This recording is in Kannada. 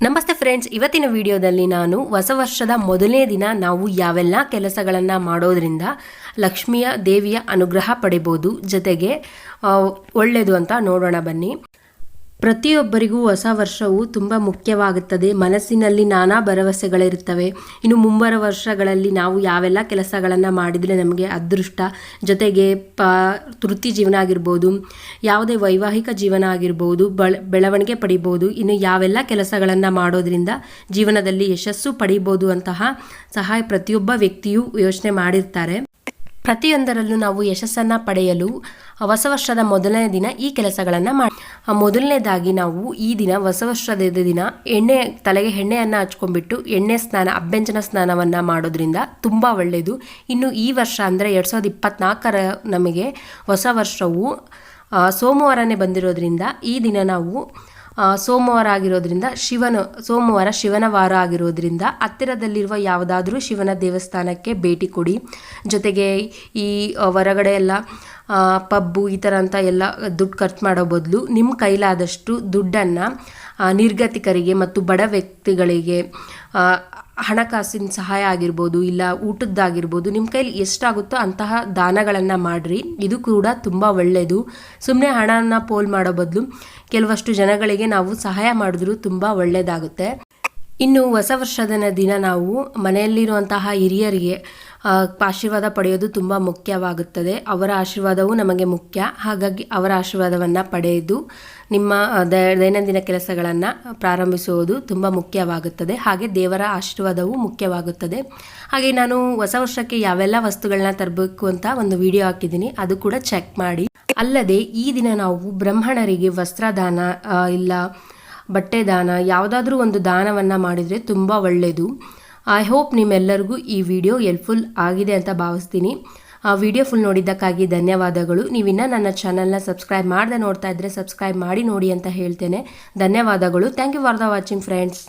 ನಮಸ್ತೆ ಫ್ರೆಂಡ್ಸ್, ಇವತ್ತಿನ ವಿಡಿಯೋದಲ್ಲಿ ನಾನು ಹೊಸ ವರ್ಷದ ಮೊದಲನೇ ದಿನ ನಾವು ಯಾವೆಲ್ಲ ಕೆಲಸಗಳನ್ನು ಮಾಡೋದ್ರಿಂದ ಲಕ್ಷ್ಮಿಯ ದೇವಿಯ ಅನುಗ್ರಹ ಪಡಿಬೋದು ಜೊತೆಗೆ ಒಳ್ಳೆಯದು ಅಂತ ನೋಡೋಣ ಬನ್ನಿ. ಪ್ರತಿಯೊಬ್ಬರಿಗೂ ಹೊಸ ವರ್ಷವು ತುಂಬ ಮುಖ್ಯವಾಗುತ್ತದೆ. ಮನಸ್ಸಿನಲ್ಲಿ ನಾನಾ ಭರವಸೆಗಳಿರುತ್ತವೆ. ಇನ್ನು ಮುಂಬರುವ ವರ್ಷಗಳಲ್ಲಿ ನಾವು ಯಾವೆಲ್ಲ ಕೆಲಸಗಳನ್ನು ಮಾಡಿದರೆ ನಮಗೆ ಅದೃಷ್ಟ. ಜೊತೆಗೆ ಪ ವೃತ್ತಿ ಜೀವನ ಆಗಿರ್ಬೋದು, ಯಾವುದೇ ವೈವಾಹಿಕ ಜೀವನ ಆಗಿರ್ಬೋದು, ಬಳ, ಬೆಳವಣಿಗೆ ಪಡಿಬೋದು, ಇನ್ನು ಯಾವೆಲ್ಲ ಕೆಲಸಗಳನ್ನು ಮಾಡೋದ್ರಿಂದ ಜೀವನದಲ್ಲಿ ಯಶಸ್ಸು ಪಡಿಬೋದು ಅಂತಹ ಸಹಾಯ ಪ್ರತಿಯೊಬ್ಬ ವ್ಯಕ್ತಿಯೂ ಯೋಚನೆ ಮಾಡಿರ್ತಾರೆ. ಪ್ರತಿಯೊಂದರಲ್ಲೂ ನಾವು ಯಶಸ್ಸನ್ನು ಪಡೆಯಲು ಹೊಸ ವರ್ಷದ ಮೊದಲನೇ ದಿನ ಈ ಕೆಲಸಗಳನ್ನು ಮಾಡಿ ಮೊದಲನೇದಾಗಿ ನಾವು ಈ ದಿನ ಹೊಸ ವರ್ಷದ ದಿನ ಎಣ್ಣೆ, ತಲೆಗೆ ಎಣ್ಣೆಯನ್ನು ಹಚ್ಕೊಂಡ್ಬಿಟ್ಟು ಎಣ್ಣೆ ಸ್ನಾನ ಅಭ್ಯಂಜನ ಸ್ನಾನವನ್ನು ಮಾಡೋದ್ರಿಂದ ತುಂಬ ಒಳ್ಳೆಯದು ಇನ್ನು ಈ ವರ್ಷ ಅಂದರೆ ಎರಡು ಸಾವಿರದ ಇಪ್ಪತ್ತ್ನಾಲ್ಕರ ನಮಗೆ ಹೊಸ ವರ್ಷವು ಸೋಮವಾರನೇ ಬಂದಿರೋದ್ರಿಂದ ಈ ದಿನ ನಾವು ಸೋಮವಾರ ಆಗಿರೋದ್ರಿಂದ ಶಿವನ, ಸೋಮವಾರ ಶಿವನ ವಾರ ಆಗಿರೋದ್ರಿಂದ ಹತ್ತಿರದಲ್ಲಿರುವ ಯಾವುದಾದ್ರೂ ಶಿವನ ದೇವಸ್ಥಾನಕ್ಕೆ ಭೇಟಿ ಕೊಡಿ. ಜೊತೆಗೆ ಈ ಹೊರಗಡೆ ಎಲ್ಲ ಪಬ್ಬು ಈ ಥರ ಅಂತ ಎಲ್ಲ ದುಡ್ಡು ಖರ್ಚು ಮಾಡೋ ಬದಲು ನಿಮ್ಮ ಕೈಲಾದಷ್ಟು ದುಡ್ಡನ್ನು ನಿರ್ಗತಿಕರಿಗೆ ಮತ್ತು ಬಡ ವ್ಯಕ್ತಿಗಳಿಗೆ ಹಣಕಾಸಿನ ಸಹಾಯ ಆಗಿರ್ಬೋದು ಇಲ್ಲ ಊಟದ್ದಾಗಿರ್ಬೋದು ನಿಮ್ಮ ಕೈಲಿ ಎಷ್ಟಾಗುತ್ತೋ ಅಂತಹ ದಾನಗಳನ್ನು ಮಾಡಿರಿ. ಇದು ಕೂಡ ತುಂಬ ಒಳ್ಳೆಯದು ಸುಮ್ಮನೆ ಹಣನ ಪೋಲ್ ಮಾಡೋ ಬದಲು ಕೆಲವಷ್ಟು ಜನಗಳಿಗೆ ನಾವು ಸಹಾಯ ಮಾಡಿದ್ರು ತುಂಬ ಒಳ್ಳೆಯದಾಗುತ್ತೆ ಇನ್ನು ಹೊಸ ವರ್ಷದ ದಿನ ನಾವು ಮನೆಯಲ್ಲಿರುವಂತಹ ಹಿರಿಯರಿಗೆ ಆಶೀರ್ವಾದ ಪಡೆಯೋದು ತುಂಬ ಮುಖ್ಯವಾಗುತ್ತದೆ. ಅವರ ಆಶೀರ್ವಾದವು ನಮಗೆ ಮುಖ್ಯ. ಹಾಗಾಗಿ ಅವರ ಆಶೀರ್ವಾದವನ್ನು ಪಡೆದು ನಿಮ್ಮ ದೈನಂದಿನ ಕೆಲಸಗಳನ್ನು ಪ್ರಾರಂಭಿಸುವುದು ತುಂಬ ಮುಖ್ಯವಾಗುತ್ತದೆ. ಹಾಗೆ ದೇವರ ಆಶೀರ್ವಾದವು ಮುಖ್ಯವಾಗುತ್ತದೆ. ಹಾಗೆ ನಾನು ಹೊಸ ವರ್ಷಕ್ಕೆ ಯಾವೆಲ್ಲ ವಸ್ತುಗಳನ್ನ ತರಬೇಕು ಅಂತ ಒಂದು ವಿಡಿಯೋ ಹಾಕಿದ್ದೀನಿ. ಅದು ಕೂಡ ಚೆಕ್ ಮಾಡಿ. ಅಲ್ಲದೆ ಈ ದಿನ ನಾವು ಬ್ರಾಹ್ಮಣರಿಗೆ ವಸ್ತ್ರದಾನ ಇಲ್ಲ ಬಟ್ಟೆ ದಾನ ಯಾವುದಾದ್ರೂ ಒಂದು ದಾನವನ್ನು ಮಾಡಿದರೆ ತುಂಬ ಒಳ್ಳೆಯದು ಐ ಹೋಪ್ ನಿಮ್ಮೆಲ್ಲರಿಗೂ ಈ ವಿಡಿಯೋ ಹೆಲ್ಪ್ಫುಲ್ ಆಗಿದೆ ಅಂತ ಭಾವಿಸ್ತೀನಿ. ಆ ವಿಡಿಯೋ ಫುಲ್ ನೋಡಿದ್ದಕ್ಕಾಗಿ ಧನ್ಯವಾದಗಳು. ನೀವಿನ್ನ ನನ್ನ ಚಾನಲ್ನ ಸಬ್ಸ್ಕ್ರೈಬ್ ಮಾಡದೆ ನೋಡ್ತಾ ಇದ್ದರೆ ಸಬ್ಸ್ಕ್ರೈಬ್ ಮಾಡಿ ನೋಡಿ ಅಂತ ಹೇಳ್ತೇನೆ. ಧನ್ಯವಾದಗಳು. Thank you for the watching friends